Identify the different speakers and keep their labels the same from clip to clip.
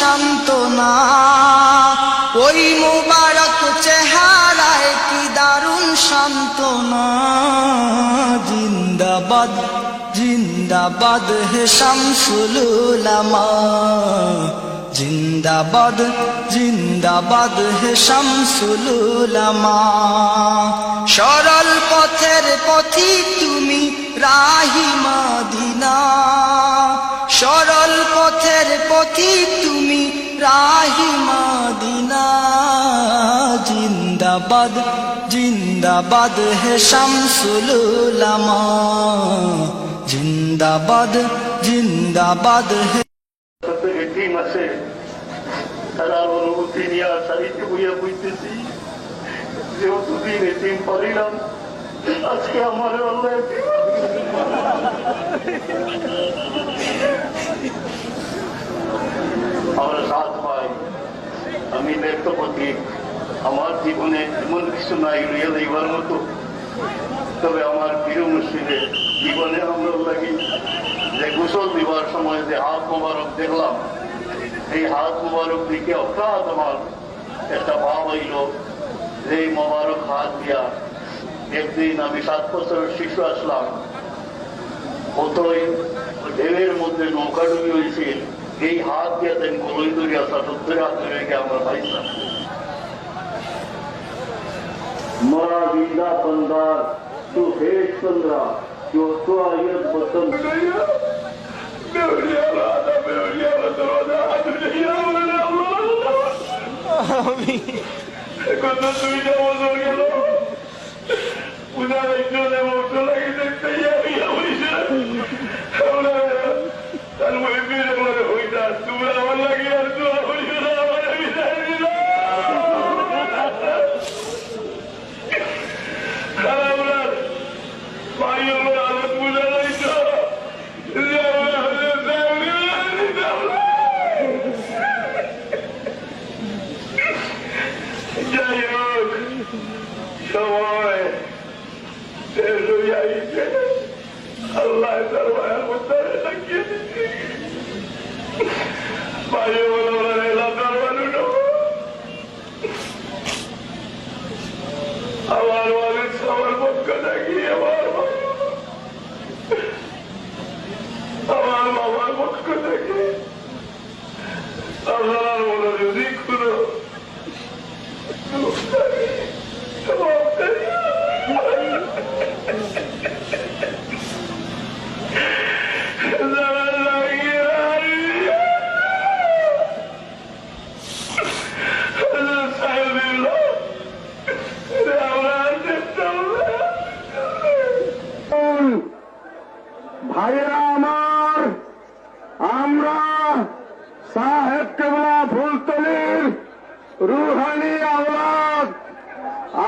Speaker 1: সান্ত্বনা। ওই মুবারক চেহারায় কি দারুণ সান্ত্বনা। জিন্দাবাদ জিন্দাবাদ হে শামসুলুলামা জিন্দাবাদ জিন্দাবাদ হে শামসুলুলামা সরল পথের পথি তুমি রাহি মাদিনা। সরল পথের পথিক রাহি মাদিনা, জিন্দাবাদ জিন্দাবাদ হে শামসুলুলামা জিন্দাবাদ জিন্দাবাদ হে
Speaker 2: তারা অনুভূতি নিয়ে যেহেতু দিন পারিলাম আজকে আমার আল্লাহ প্রতীক আমার জীবনে এমন কিছু নাই লইয়া লইবার মতো। তবে আমার প্রিয় মুসলিমের জীবনে আমরা লাগি যে গোসল দিবার সময় যে হাত মোবারক দেখলাম, এই হাত মোবারক দিকে অপ্রাত আমার একটা ভাব হইল যে মোবারক হাত দিয়া একদিন আমি সাত বছরের শিশু আসলাম। কতই ঢেউয়ের মধ্যে নৌকা ডুবি হয়েছে। এই হাত দিয়া দেন কলই ধরে আসা সত্তর হাত ধরে রেখে আমরা পাইছিলাম मरा वीजा बंदार तू हेट चंद्रा जो तो आयत बसंत Cuando estuvimos oyendo, una vez yo le mostró la que se tenía y যাই হোক সময় শেষ হয়ে আইছে আল্লাহ তার ভাইয়ের মধ্যে লাগিয়ে দিচ্ছে ভাই বলো এলাকার মানুষ আমার ওয়ালিদ আমার পক্ষ থাকি আমার আমার বাবার পক্ষ থেকে
Speaker 3: রুহানি আওয়াজ।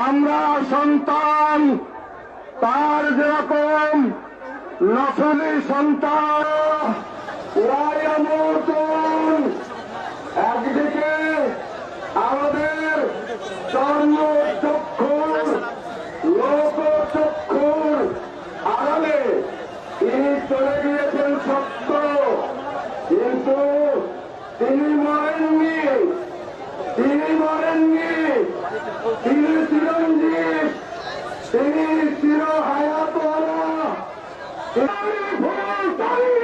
Speaker 3: আমরা সন্তান তার যেরকম নসলি সন্তান 뒤를 뒤로인지 뒤를 뒤로 하여 보라. 땅이 보라 땅이